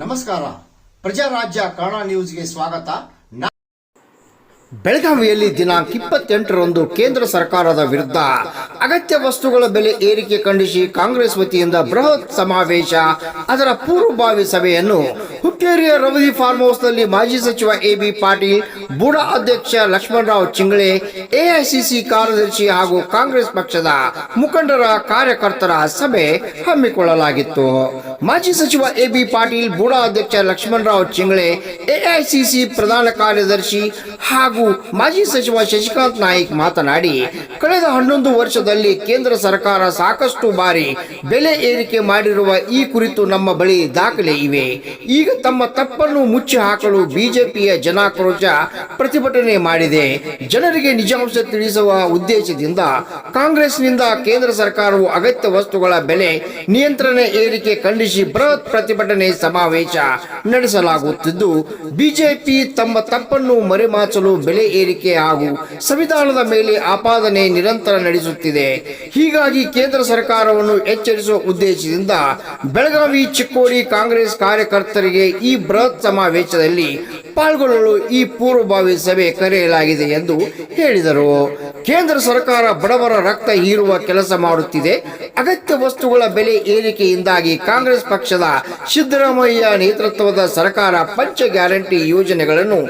ನಮಸ್ಕಾರ. ಪ್ರಜಾರಾಜ್ಯ ಕನ್ನಡ ನ್ಯೂಸ್ಗೆ ಸ್ವಾಗತ. ಬೆಳಗಾವಿಯಲ್ಲಿ ದಿನಾಂಕ ಇಪ್ಪತ್ತೆಂಟರಂದು ಕೇಂದ್ರ ಸರ್ಕಾರದ ವಿರುದ್ಧ ಅಗತ್ಯ ವಸ್ತುಗಳ ಬೆಲೆ ಏರಿಕೆ ಖಂಡಿಸಿ ಕಾಂಗ್ರೆಸ್ ವತಿಯಿಂದ ಬೃಹತ್ ಸಮಾವೇಶ. ಅದರ ಪೂರ್ವಭಾವಿ ಸಭೆಯನ್ನು ಹುಕ್ಕೇರಿಯ ರವದಿ ಫಾರ್ಮ್ ಹೌಸ್ನಲ್ಲಿ ಮಾಜಿ ಸಚಿವ ಎ ಬಿ ಪಾಟೀಲ್, ಬುಡ ಅಧ್ಯಕ್ಷ ಲಕ್ಷ್ಮಣರಾವ್ ಚಿಂಗಳೆ ಎಐಸಿಸಿ ಕಾರ್ಯದರ್ಶಿ ಹಾಗೂ ಕಾಂಗ್ರೆಸ್ ಪಕ್ಷದ ಮುಖಂಡರ ಕಾರ್ಯಕರ್ತರ ಸಭೆ ಹಮ್ಮಿಕೊಳ್ಳಲಾಗಿತ್ತು. ಮಾಜಿ ಸಚಿವ ಎ ಬಿ ಪಾಟೀಲ್, ಬುಡ ಅಧ್ಯಕ್ಷ ಲಕ್ಷ್ಮಣರಾವ್ ಚಿಂಗಳೆ ಎಐಸಿಸಿ ಪ್ರಧಾನ ಕಾರ್ಯದರ್ಶಿ ಹಾಗೂ ಮಾಜಿ ಸಚಿವ ಶಶಿಕಾಂತ್ ನಾಯ್ಕ್ ಮಾತನಾಡಿ, ಕಳೆದ ಹನ್ನೊಂದು ವರ್ಷದಲ್ಲಿ ಕೇಂದ್ರ ಸರ್ಕಾರ ಸಾಕಷ್ಟು ಬಾರಿ ಬೆಲೆ ಏರಿಕೆ ಮಾಡಿರುವ ಈ ಕುರಿತು ನಮ್ಮ ಬಳಿ ದಾಖಲೆ ಇವೆ. ಈಗ ತಮ್ಮ ತಪ್ಪನ್ನು ಮುಚ್ಚಿ ಹಾಕಲು ಬಿಜೆಪಿಯ ಜನಾಕ್ರೋಶ ಪ್ರತಿಭಟನೆ ಮಾಡಿದೆ. ಜನರಿಗೆ ನಿಜಾಂಶ ತಿಳಿಸುವ ಉದ್ದೇಶದಿಂದ ಕಾಂಗ್ರೆಸ್ನಿಂದ ಕೇಂದ್ರ ಸರ್ಕಾರವು ಅಗತ್ಯ ವಸ್ತುಗಳ ಬೆಲೆ ನಿಯಂತ್ರಣ ಏರಿಕೆ ಖಂಡಿಸಿ ಬೃಹತ್ ಪ್ರತಿಭಟನೆ ಸಮಾವೇಶ ನಡೆಸಲಾಗುತ್ತಿದ್ದು, ಬಿಜೆಪಿ ತಮ್ಮ ತಪ್ಪನ್ನು ಮರೆಮಾಚಲು ಬೆಲೆ ಏರಿಕೆ ಹಾಗೂ ಸಂವಿಧಾನದ ಮೇಲೆ ಆಪಾದನೆ ನಿರಂತರ ನಡೆಸುತ್ತಿದೆ. ಹೀಗಾಗಿ ಕೇಂದ್ರ ಸರ್ಕಾರವನ್ನು ಎಚ್ಚರಿಸುವ ಉದ್ದೇಶದಿಂದ ಬೆಳಗಾವಿ ಚಿಕ್ಕೋಡಿ ಕಾಂಗ್ರೆಸ್ ಕಾರ್ಯಕರ್ತರಿಗೆ ಈ ಬೃಹತ್ ಸಮಾವೇಶದಲ್ಲಿ ಪಾಲ್ಗೊಳ್ಳಲು ಈ ಪೂರ್ವಭಾವಿ ಸಭೆ ಕರೆಯಲಾಗಿದೆ ಎಂದು ಹೇಳಿದರು. ಕೇಂದ್ರ ಸರ್ಕಾರ ಬಡವರ ರಕ್ತ ಹೀರುವ ಕೆಲಸ ಮಾಡುತ್ತಿದೆ. ಅಗತ್ಯ ವಸ್ತುಗಳ ಬೆಲೆ ಏರಿಕೆಯಿಂದಾಗಿ ಕಾಂಗ್ರೆಸ್ ಪಕ್ಷದ ಸಿದ್ದರಾಮಯ್ಯ ನೇತೃತ್ವದ ಸರ್ಕಾರ ಪಂಚ ಗ್ಯಾರಂಟಿ ಯೋಜನೆಗಳನ್ನು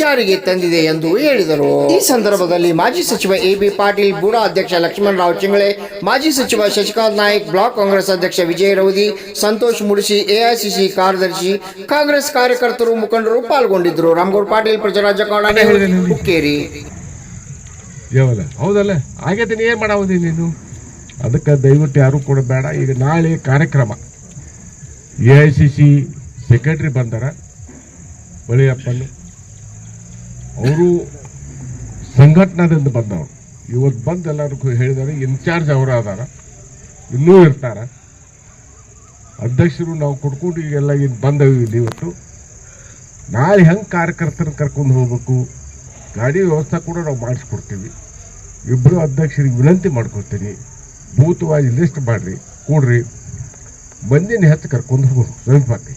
ಜಾರಿಗೆ ತಂದಿದೆ ಎಂದು ಹೇಳಿದರು. ಈ ಸಂದರ್ಭದಲ್ಲಿ ಮಾಜಿ ಸಚಿವ ಎ ಬಿ ಪಾಟೀಲ್, ಬೂಡಾ ಅಧ್ಯಕ್ಷ ಲಕ್ಷ್ಮಣರಾವ್ ಚಿಂಗಳೆ, ಮಾಜಿ ಸಚಿವ ಶಶಿಕಾಂತ್ ನಾಯ್ಕ್, ಬ್ಲಾಕ್ ಕಾಂಗ್ರೆಸ್ ಅಧ್ಯಕ್ಷ ವಿಜಯ ರೌದಿ, ಸಂತೋಷ್ ಮುಡಿಸಿ ಎಐಸಿಸಿ ಕಾರ್ಯದರ್ಶಿ, ಕಾಂಗ್ರೆಸ್ ಕಾರ್ಯಕರ್ತರು ಮುಖಂಡರು ಪಾಲ್ಗೊಂಡಿದ್ದರು. ರಾಮಗೌಡ ಪಾಟೀಲ್ ಪ್ರಚಾರ ಕನ್ನಡ ಹುಕ್ಕೇರಿ ಯಾವಲ್ಲ? ಹೌದಲ್ಲ? ಆಗೈತೆ ಏನು ಮಾಡಾವದಿ ನೀನು? ಅದಕ್ಕೆ ದಯವಿಟ್ಟು ಯಾರು ಕೂಡ ಬೇಡ. ಈಗ ನಾಳೆ ಕಾರ್ಯಕ್ರಮ. A I C C secretary ಬಂದಾರ. ಬಳಿಯಪ್ಪನು. ಅವರು ಸಂಘಟನಾದಿಂದ ಬಂದವರು. ಇವತ್ತು ಬಂದು ಎಲ್ಲರಿಗೂ ಹೇಳಿದಾರೆ ಇನ್ಚಾರ್ಜ್ ಅವರು ಅದಾರ ಇನ್ನೂ ಇರ್ತಾರ. ಅಧ್ಯಕ್ಷರು ನಾವು ಕೊಡ್ಕೊಂಡು ಈಗೆಲ್ಲ ಇದು ಬಂದವಿ ಇಲ್ಲಿ ಇವತ್ತು. ನಾಳೆ ಹೆಂಗೆ ಕಾರ್ಯಕರ್ತರನ್ನ ಕರ್ಕೊಂಡು ಹೋಗಬೇಕು? ಗಾಡಿ ವ್ಯವಸ್ಥೆ ಕೂಡ ನಾವು ಮಾಡಿಸ್ಕೊಡ್ತೀವಿ. ಇಬ್ಬರು ಅಧ್ಯಕ್ಷರಿಗೆ ವಿನಂತಿ ಮಾಡ್ಕೊಡ್ತೀನಿ ಭೂತವಾಗಿ ಲಿಸ್ಟ್ ಮಾಡಿರಿ, ಕೂಡ್ರಿ. ಮಂದಿನ ಹೆಚ್ಚು ಕರ್ಕೊಂಡು ಹೋಗು ನೆನಪಾಗಿ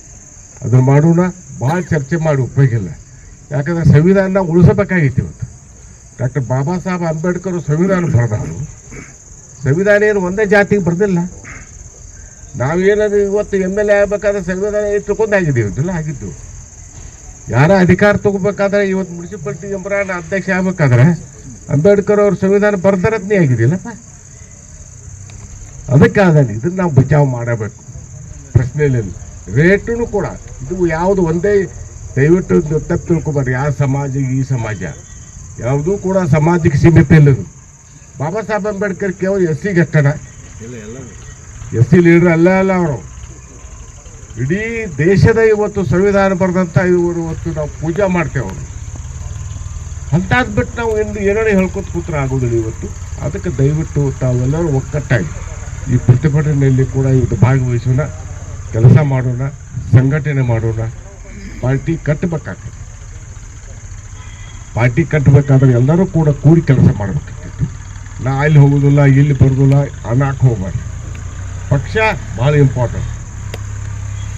ಅದನ್ನು ಮಾಡೋಣ, ಭಾಳ ಚರ್ಚೆ ಮಾಡಿ ಉಪಯೋಗ ಇಲ್ಲ. ಯಾಕಂದ್ರೆ ಸಂವಿಧಾನ ಉಳಿಸಬೇಕಾಗಿತ್ತು ಇವತ್ತು. ಡಾಕ್ಟರ್ ಬಾಬಾ ಸಾಹೇಬ್ ಅಂಬೇಡ್ಕರ್ ಸಂವಿಧಾನ ಬರೆದವರು. ಸಂವಿಧಾನ ಏನು ಒಂದೇ ಜಾತಿಗೆ ಬರೆದಿಲ್ಲ. ನಾವೇನಾದ್ರೂ ಇವತ್ತು ಎಂ ಎಲ್ ಎ ಆಗಬೇಕಾದ್ರೆ ಸಂವಿಧಾನ ಇಟ್ಟುಕೊಂಡು ಆಗಿದ್ದೀವಿ ಇವತ್ತೆಲ್ಲ ಆಗಿದ್ದು. ಯಾರ ಅಧಿಕಾರ ತಗೋಬೇಕಾದ್ರೆ ಇವತ್ತು ಮುನ್ಸಿಪಾಲ್ಟಿ ಎಂಬರಾನ ಅಧ್ಯಕ್ಷ ಆಗ್ಬೇಕಾದ್ರೆ ಅಂಬೇಡ್ಕರ್ ಅವ್ರ ಸಂವಿಧಾನ ಬರ್ದರತ್ನೇ ಆಗಿದೆಯಲ್ಲಪ್ಪ ಅದಕ್ಕೆ ಅದನ್ನು ಇದನ್ನ ನಾವು ಬಚಾವ್ ಮಾಡಬೇಕು. ಪ್ರಶ್ನೆಯಲ್ಲಿ ರೇಟುನು ಕೂಡ ಇದು ಯಾವುದು ಒಂದೇ ದಯವಿಟ್ಟು ತಪ್ಪು ತಿಳ್ಕೊಬಾರ್ದು. ಯಾವ ಸಮಾಜ, ಈ ಸಮಾಜ. ಯಾವುದೂ ಕೂಡ ಸಮಾಜಕ್ಕೆ ಸೀಮಿತ ಇಲ್ಲದು. ಬಾಬಾ ಸಾಹೇಬ್ ಅಂಬೇಡ್ಕರ್ ಕೇವಲ ಎಸ್ ಸಿಗೆ ಅಷ್ಟಣ ಎಸ್ ಸಿ ಲೀಡರ್ ಅಲ್ಲ ಅಲ್ಲ ಅವರು. ಇಡೀ ದೇಶದ ಇವತ್ತು ಸಂವಿಧಾನ ಬರೆದಂಥ ಇವರು ಇವತ್ತು ನಾವು ಪೂಜೆ ಮಾಡ್ತೇವೆ ಅವರು. ಅಂತಾದ್ ಬಿಟ್ಟು ನಾವು ಎಂದು ಏನೇ ಹೇಳ್ಕೊತ ಕೂತ್ರ ಆಗೋದಿಲ್ಲ ಇವತ್ತು. ಅದಕ್ಕೆ ದಯವಿಟ್ಟು ತಾವೆಲ್ಲರೂ ಒಕ್ಕಟ್ಟಾಗಿ ಈ ಪ್ರತಿಭಟನೆಯಲ್ಲಿ ಕೂಡ ಇವತ್ತು ಭಾಗವಹಿಸೋಣ, ಕೆಲಸ ಮಾಡೋಣ, ಸಂಘಟನೆ ಮಾಡೋಣ. ಪಾರ್ಟಿ ಕಟ್ಟಬೇಕಾಗ್ತದೆ ಪಾರ್ಟಿ ಕಟ್ಟಬೇಕಾದ್ರೆ ಎಲ್ಲರೂ ಕೂಡ ಕೂಡಿ ಕೆಲಸ ಮಾಡಬೇಕಾಗ್ತೈತಿ ನಾ ಅಲ್ಲಿ ಹೋಗೋದಿಲ್ಲ, ಇಲ್ಲಿ ಬರೋದಿಲ್ಲ, ಅನಾಕ್ ಹೋಗ್ಬಾರ್ದು. ಪಕ್ಷ ಭಾಳ ಇಂಪಾರ್ಟೆಂಟ್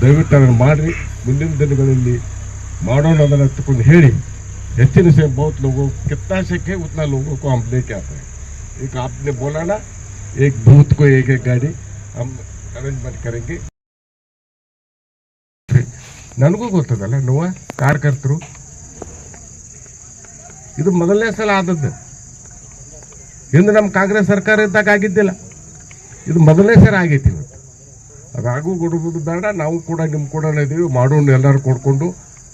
ದಯವಿಟ್ಟು ಅದನ್ನು ಮಾಡಿರಿ ಮುಂದಿನ ದಿನಗಳಲ್ಲಿ ಮಾಡೋಣ ಅದನ್ನು ಹತ್ಕೊಂಡು ಹೇಳಿ ಹೆಚ್ಚಿನ से बहुत लोगों कितना शक है उतना लोगों को हम लेके आते हैं एक आपने बोला ना एक बूथ को एक एक गाड़ी हम अरेंजमेंट करेंगे ನನಗೂ ಗೊತ್ತದಲ್ಲ ನೋವ ಕಾರ್ಯಕರ್ತರು ಇದು ಮೊದಲನೇ ಸಲ ಆದದ್ದು ಹಿಂದೆ ನಮ್ಮ ಕಾಂಗ್ರೆಸ್ ಸರ್ಕಾರ ಇದ್ದಾಗ ಆಗಿದ್ದಿಲ್ಲ ಇದು ಮೊದಲನೇ ಸಲ ಆಗೈತಿ ಇವತ್ತು ಅದಾಗೂ ಕೊಡುವುದು ಬೇಡ ನಾವು ಕೂಡ ನಿಮ್ಮ ಕೂಡ ಇದ್ದೀವಿ ಮಾಡೋಣ ಎಲ್ಲರೂ ಕೊಡ್ಕೊಂಡು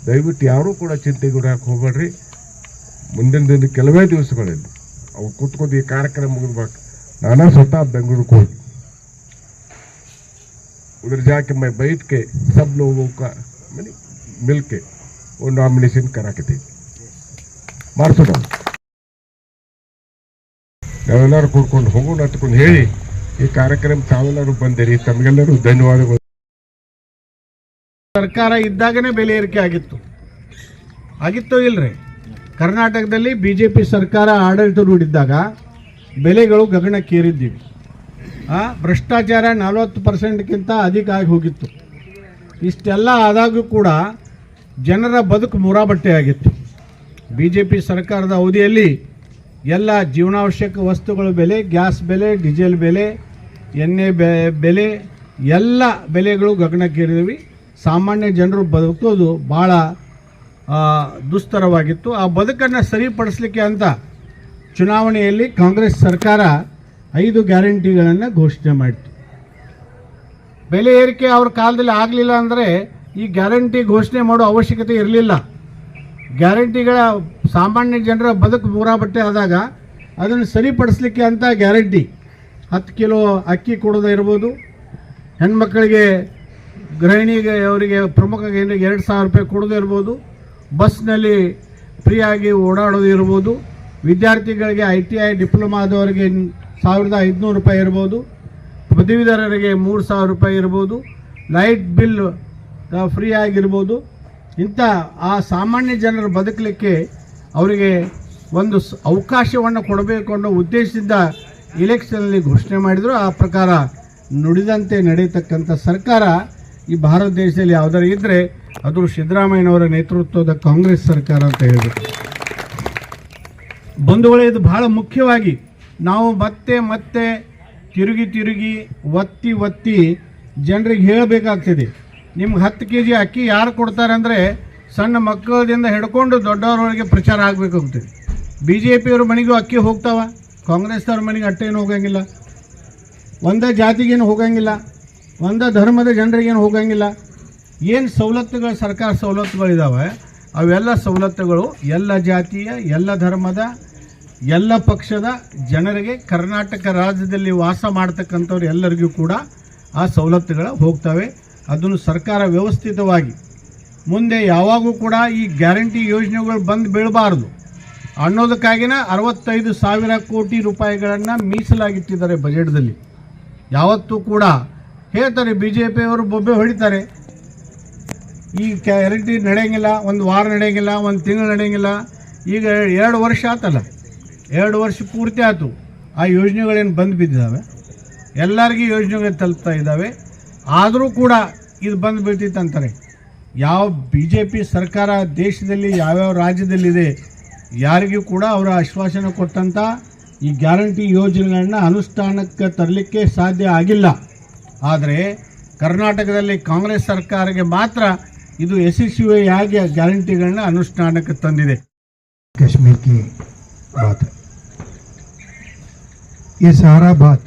ದಯವಿಟ್ಟು ಯಾರೂ ಕೂಡ ಚಿಂತೆ ಗುಡಕ್ಕೆ ಹೋಗ್ಬೇಡ್ರಿ ಮುಂದಿನ ದಿನ ಕೆಲವೇ ದಿವಸಗಳಲ್ಲಿ ಅವ್ರು ಕೂತ್ಕೊಂಡು ಈ ಕಾರ್ಯಕ್ರಮ ಮುಗಿದ್ಬೇಕು ನಾನಾ ಸ್ವತಃ ಬೆಂಗಳೂರಿಗೆ ಹೋಗಿ उधर जाके मैं बैठ के सब लोगों का मैंने मिल के वो नॉमिनेशन करा के थे ಮಾಡಿಸೋಣ ನಾವೆಲ್ಲರೂ ಕೂಡ್ಕೊಂಡು ಹೋಗೋಣ ಅಂತ್ಕೊಂಡು ಹೇಳಿ ಈ ಕಾರ್ಯಕ್ರಮ ತಾವೆಲ್ಲರೂ ಬಂದಿರಿ, ತಮಗೆಲ್ಲರೂ ಧನ್ಯವಾದಗಳು. ಸರ್ಕಾರ ಇದ್ದಾಗನೇ ಬೆಲೆ ಏರಿಕೆ ಆಗಿತ್ತು. ಆಗಿತ್ತೋ ಇಲ್ರಿ? ಕರ್ನಾಟಕದಲ್ಲಿ ಬಿ ಜೆ ಪಿ ಸರ್ಕಾರ ಆಡಳಿತ ನೋಡಿದ್ದಾಗ ಬೆಲೆಗಳು ಗಗನಕ್ಕೇರಿದ್ದೀವಿ. ಭ್ರಷ್ಟಾಚಾರ ನಲವತ್ತು ಪರ್ಸೆಂಟ್ಗಿಂತ ಅಧಿಕ ಆಗಿ ಹೋಗಿತ್ತು. ಇಷ್ಟೆಲ್ಲ ಆದಾಗೂ ಕೂಡ ಜನರ ಬದುಕು ಮೂರಾಬಟ್ಟೆ ಆಗಿತ್ತು ಬಿ ಜೆ ಪಿ ಸರ್ಕಾರದ ಅವಧಿಯಲ್ಲಿ ಎಲ್ಲ ಜೀವನಾವಶ್ಯಕ ವಸ್ತುಗಳ ಬೆಲೆ, ಗ್ಯಾಸ್ ಬೆಲೆ, ಡೀಸೆಲ್ ಬೆಲೆ, ಎಣ್ಣೆ ಬೆಲೆ, ಎಲ್ಲ ಬೆಲೆಗಳು ಗಗನಕ್ಕೇರಿದ್ವಿ. ಸಾಮಾನ್ಯ ಜನರು ಬದುಕೋದು ಭಾಳ ದುಸ್ತರವಾಗಿತ್ತು. ಆ ಬದುಕನ್ನು ಸರಿಪಡಿಸಲಿಕ್ಕೆ ಅಂತ ಚುನಾವಣೆಯಲ್ಲಿ ಕಾಂಗ್ರೆಸ್ ಸರ್ಕಾರ ಐದು ಗ್ಯಾರಂಟಿಗಳನ್ನು ಘೋಷಣೆ ಮಾಡಿತು ಬೆಲೆ ಏರಿಕೆ ಅವ್ರ ಕಾಲದಲ್ಲಿ ಆಗಲಿಲ್ಲ ಅಂದರೆ ಈ ಗ್ಯಾರಂಟಿ ಘೋಷಣೆ ಮಾಡೋ ಅವಶ್ಯಕತೆ ಇರಲಿಲ್ಲ. ಗ್ಯಾರಂಟಿಗಳ ಸಾಮಾನ್ಯ ಜನರ ಬದುಕು ಮೂರಾಬಟ್ಟೆ ಆದಾಗ ಅದನ್ನು ಸರಿಪಡಿಸ್ಲಿಕ್ಕೆ ಅಂತ ಗ್ಯಾರಂಟಿ. ಹತ್ತು ಕಿಲೋ ಅಕ್ಕಿ ಕೊಡೋದೇ ಇರ್ಬೋದು. ಹೆಣ್ಮಕ್ಳಿಗೆ ಗೃಹಿಣಿಗೆ ಅವರಿಗೆ ಪ್ರಮುಖ ಎರಡು ಸಾವಿರ ರೂಪಾಯಿ ಕೊಡೋದು ಇರ್ಬೋದು. ಬಸ್ನಲ್ಲಿ ಫ್ರೀಯಾಗಿ ಓಡಾಡೋದು ಇರ್ಬೋದು. ವಿದ್ಯಾರ್ಥಿಗಳಿಗೆ ಐ ಟಿ ಐ ಡಿಪ್ಲೊಮಾ ಆದವರಿಗೆ ಸಾವಿರದ ಐದುನೂರು ರೂಪಾಯಿ ಇರ್ಬೋದು. ಪದವೀಧರರಿಗೆ ಮೂರು ಸಾವಿರ ರೂಪಾಯಿ ಇರ್ಬೋದು. ಲೈಟ್ ಬಿಲ್ ಫ್ರೀ ಆಗಿರ್ಬೋದು ಇಂಥ ಆ ಸಾಮಾನ್ಯ ಜನರು ಬದುಕಲಿಕ್ಕೆ ಅವರಿಗೆ ಒಂದು ಅವಕಾಶವನ್ನು ಕೊಡಬೇಕು ಅನ್ನೋ ಉದ್ದೇಶದಿಂದ ಇಲೆಕ್ಷನಲ್ಲಿ ಘೋಷಣೆ ಮಾಡಿದರು. ಆ ಪ್ರಕಾರ ನುಡಿದಂತೆ ನಡೆಯತಕ್ಕಂಥ ಸರ್ಕಾರ ಈ ಭಾರತ ದೇಶದಲ್ಲಿ ಯಾವುದರ ಇದ್ದರೆ ಅದು ಸಿದ್ದರಾಮಯ್ಯನವರ ನೇತೃತ್ವದ ಕಾಂಗ್ರೆಸ್ ಸರ್ಕಾರ ಅಂತ ಹೇಳಬೇಕು. ಬಂಧುಗಳೇ, ಇದು ಬಹಳ ಮುಖ್ಯವಾಗಿ ನಾವು ಮತ್ತೆ ಮತ್ತೆ ತಿರುಗಿ ತಿರುಗಿ ಒತ್ತಿ ಒತ್ತಿ ಜನರಿಗೆ ಹೇಳಬೇಕಾಗ್ತದೆ. ನಿಮ್ಗೆ ಹತ್ತು ಕೆ ಜಿ ಅಕ್ಕಿ ಯಾರು ಕೊಡ್ತಾರೆ ಅಂದರೆ ಸಣ್ಣ ಮಕ್ಕಳದಿಂದ ಹಿಡ್ಕೊಂಡು ದೊಡ್ಡವರವರೆಗೆ ಪ್ರಚಾರ ಆಗಬೇಕಾಗ್ತದೆ ಬಿ ಜೆ ಪಿಯವ್ರ ಮನೆಗೂ ಅಕ್ಕಿ ಹೋಗ್ತಾವ ಕಾಂಗ್ರೆಸ್ನವ್ರ ಮನೆಗೆ ಅಟ್ಟೇನು ಹೋಗಂಗಿಲ್ಲ, ಒಂದೇ ಜಾತಿಗೇನು ಹೋಗಂಗಿಲ್ಲ, ಒಂದೇ ಧರ್ಮದ ಜನರಿಗೇನು ಹೋಗಂಗಿಲ್ಲ. ಏನು ಸವಲತ್ತುಗಳು, ಸರ್ಕಾರ ಸವಲತ್ತುಗಳಿದ್ದಾವೆ ಅವೆಲ್ಲ ಸವಲತ್ತುಗಳು ಎಲ್ಲ ಜಾತಿಯ, ಎಲ್ಲ ಧರ್ಮದ, ಎಲ್ಲ ಪಕ್ಷದ ಜನರಿಗೆ ಕರ್ನಾಟಕ ರಾಜ್ಯದಲ್ಲಿ ವಾಸ ಮಾಡ್ತಕ್ಕಂಥವ್ರು ಎಲ್ಲರಿಗೂ ಕೂಡ ಆ ಸವಲತ್ತುಗಳು ಹೋಗ್ತವೆ. ಅದನ್ನು ಸರ್ಕಾರ ವ್ಯವಸ್ಥಿತವಾಗಿ ಮುಂದೆ ಯಾವಾಗೂ ಕೂಡ ಈ ಗ್ಯಾರಂಟಿ ಯೋಜನೆಗಳು ಬಂದು ಬೀಳಬಾರ್ದು. ಅನ್ನೋದಕ್ಕಾಗಿನ ಅರವತ್ತೈದು ಸಾವಿರ ಕೋಟಿ ರೂಪಾಯಿಗಳನ್ನು ಮೀಸಲಾಗಿಟ್ಟಿದ್ದಾರೆ ಬಜೆಟ್ದಲ್ಲಿ ಯಾವತ್ತೂ ಕೂಡ ಹೇಳ್ತಾರೆ ಬಿ ಜೆ ಪಿಯವರು ಬೊಬ್ಬೆ ಹೊಡಿತಾರೆ. ಈ ಗ್ಯಾರಂಟಿ ನಡೆಯಂಗಿಲ್ಲ, ಒಂದು ವಾರ ನಡೆಯಂಗಿಲ್ಲ, ಒಂದು ತಿಂಗಳು ನಡೆಯಂಗಿಲ್ಲ. ಈಗ ಎರಡು ವರ್ಷ ಆತಲ್ಲ. ಎರಡು ವರ್ಷ ಪೂರ್ತಿ ಆಯಿತು ಆ ಯೋಜನೆಗಳೇನು ಬಂದು ಬಿದ್ದಿದ್ದಾವೆ ಎಲ್ಲರಿಗೂ ಯೋಜನೆಗಳು ತಲುಪ್ತಾ ಇದ್ದಾವೆ ಆದರೂ ಕೂಡ ಇದು ಬಂದು ಬೀಳ್ತಿತ್ತು ಅಂತಾರೆ ಯಾವ ಬಿ ಜೆ ಪಿ ಸರ್ಕಾರ ದೇಶದಲ್ಲಿ ಯಾವ್ಯಾವ ರಾಜ್ಯದಲ್ಲಿದೆ ಯಾರಿಗೂ ಕೂಡ ಅವರ ಆಶ್ವಾಸನೆ ಕೊಟ್ಟಂಥ ಈ ಗ್ಯಾರಂಟಿ ಯೋಜನೆಗಳನ್ನ ಅನುಷ್ಠಾನಕ್ಕೆ ತರಲಿಕ್ಕೆ ಸಾಧ್ಯ ಆಗಿಲ್ಲ ಆದರೆ ಕರ್ನಾಟಕದಲ್ಲಿ ಕಾಂಗ್ರೆಸ್ ಸರ್ಕಾರಕ್ಕೆ ಮಾತ್ರ ಇದು ಯಶಸ್ವಿಯಾಗಿ ಗ್ಯಾರಂಟಿಗಳನ್ನ ಅನುಷ್ಠಾನಕ್ಕೆ ತಂದಿದೆ कश्मीर की बात है ये सारा बात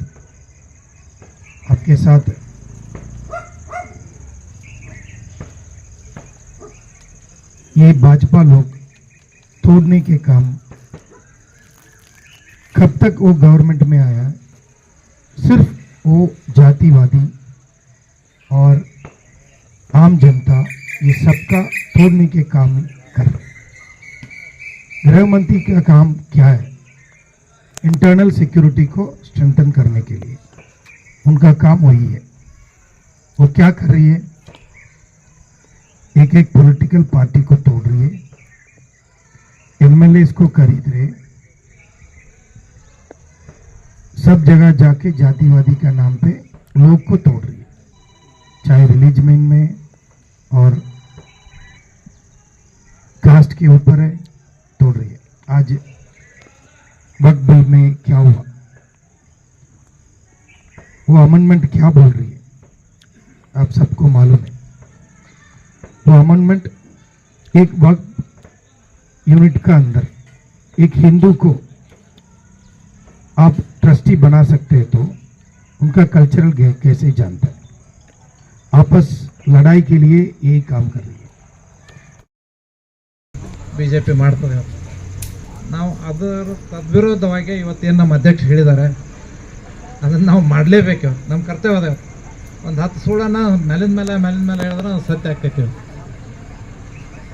आपके साथ ये भाजपा लोग तोड़ने के काम कब तक वो गवर्नमेंट में आया? सिर्फ़ वो जातिवादी और आम जनता ये सबका तोड़ने के काम कर गृह मंत्री का काम क्या है? इंटरनल सिक्योरिटी को स्ट्रेंथन करने के लिए। उनका काम वही है। वो क्या कर रही है? एक एक पॉलिटिकल पार्टी को तोड़ रही है। एमएलए को खरीद रहे सब जगह जाके जातिवादी का नाम पे लोग को तोड़ रही है। चाहे रिलीजन में और कास्ट के ऊपर है, तोड़ रही है। आज वक्त बिल में क्या हुआ? वो अमेंडमेंट क्या बोल रही है? आप सबको मालूम है। वो अमेंडमेंट एक वक्त यूनिट का अंदर एक हिंदू को आप ट्रस्टी बना सकते हैं तो उनका कल्चरल कैसे जानता है आपस लड़ाई के लिए यही काम कर रही है ಬಿ ಜೆ ಪಿ ಮಾಡ್ತದೆ ಇವತ್ತು ನಾವು ಅದರ ತದ್ವಿರೋಧವಾಗಿ ಇವತ್ತೇನು ನಮ್ಮ ಅಧ್ಯಕ್ಷ ಹೇಳಿದ್ದಾರೆ ಅದನ್ನು ನಾವು ಮಾಡಲೇಬೇಕು ಇವತ್ತು ನಮ್ಮ ಕರ್ತವ್ಯ ಅದ ಇವತ್ತು ಒಂದು ಹತ್ತು ಸುಳ್ಳನ್ನು ಮೇಲಿನ ಮೇಲೆ ಮೇಲಿನ ಮೇಲೆ ಹೇಳಿದ್ರೆ ಅದು ಸತ್ಯ ಆಕೈತಿ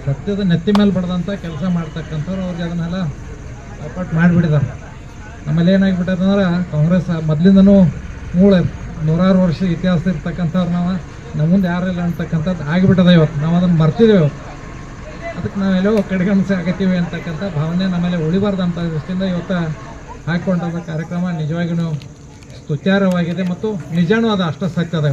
ಸತ್ಯದ ನೆತ್ತಿ ಮೇಲೆ ಬಡ್ದಂಥ ಕೆಲಸ ಮಾಡ್ತಕ್ಕಂಥವ್ರು ಅವ್ರಿಗೆ ಅದನ್ನೆಲ್ಲ ಸಪೋರ್ಟ್ ಮಾಡಿಬಿಟ್ಟಿದ್ದಾರೆ ನಮ್ಮಲ್ಲಿ ಏನಾಗಿಬಿಟ್ಟದಂದ್ರೆ ಕಾಂಗ್ರೆಸ್ ಮೊದಲಿಂದನೂ ಮೂಳೆ ನೂರಾರು ವರ್ಷ ಇತಿಹಾಸ ಇರ್ತಕ್ಕಂಥವ್ರು ನಾವು. ನಮ್ಮ ಮುಂದೆ ಯಾರಿಲ್ಲ ಅಂತಕ್ಕಂಥದ್ದು ಆಗಿಬಿಟ್ಟದೆ ಇವತ್ತು. ನಾವು ಅದನ್ನು ಮರ್ತಿದ್ದೇವೆ ಅದಕ್ಕೆ ನಾವೆಲ್ಲೋ ಕಡೆಗಣಿಸಿ ಆಗತ್ತೀವಿ ಅಂತಕ್ಕಂಥ ಭಾವನೆ ನಮ್ಮಲ್ಲಿ ಉಳಿಬಾರ್ದಂಥ ದೃಷ್ಟಿಯಿಂದ ಇವತ್ತು ಹಾಕ್ಕೊಂಡಂಥ ಕಾರ್ಯಕ್ರಮ ನಿಜವಾಗಿಯೂ ಸ್ತುತ್ಯಾರ್ಹವಾಗಿದೆ ಮತ್ತು ನಿಜಾನೂ ಅದು ಅಷ್ಟ ಸತ್ಯದ.